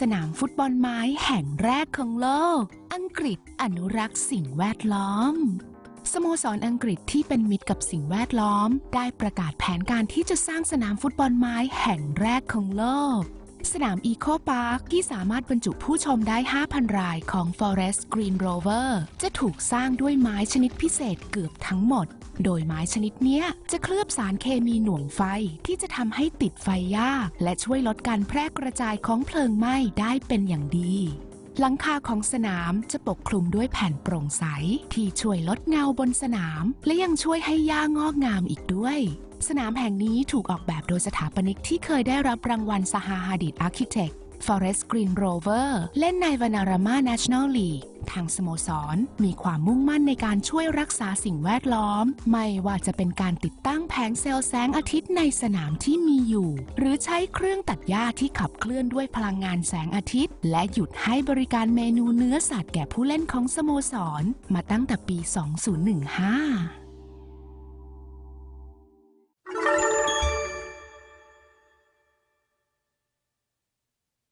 สนามฟุตบอลไม้แห่งแรกของโลก อังกฤษอนุรักษ์สิ่งแวดล้อม สโมสรอังกฤษที่เป็นมิตรกับสิ่งแวดล้อม ได้ประกาศแผนการที่จะสร้างสนามฟุตบอลไม้แห่งแรกของโลก สนามอีโคพาร์คที่สามารถบรรจุผู้ชมได้ 5,000 รายของ Forest Green Rover จะถูกสร้างด้วยไม้ชนิดพิเศษเกือบทั้งหมด โดยไม้ชนิดเนี้ยจะเคลือบสารเคมีหน่วงไฟที่จะทำให้ติดไฟยาก และช่วยลดการแพร่กระจายของเพลิงไหม้ได้เป็นอย่างดีหลังคาของสนามจะปกคลุมด้วยแผ่นโปร่งใส ที่ช่วยลดเงาบนสนาม และยังช่วยให้หญ้างอกงามอีกด้วย สนามแห่งนี้ถูกออกแบบ โดยสถาปนิกที่เคยได้รับรางวัลสหาฮาดิดอาร์คิเทค Forest Green Rover เล่นในวานารามา National League ทางสโมสร มีความมุ่งมั่นในการช่วยรักษาสิ่งแวดล้อม ไม่ว่าจะเป็นการติดตั้งแผงเซลล์แสงอาทิตย์ในสนามที่มีอยู่ หรือใช้เครื่องตัดหญ้าที่ขับเคลื่อนด้วยพลังงานแสงอาทิตย์ และหยุดให้บริการเมนูเนื้อสัตว์แก่ผู้เล่นของสโมสร มาตั้งแต่ปี 2015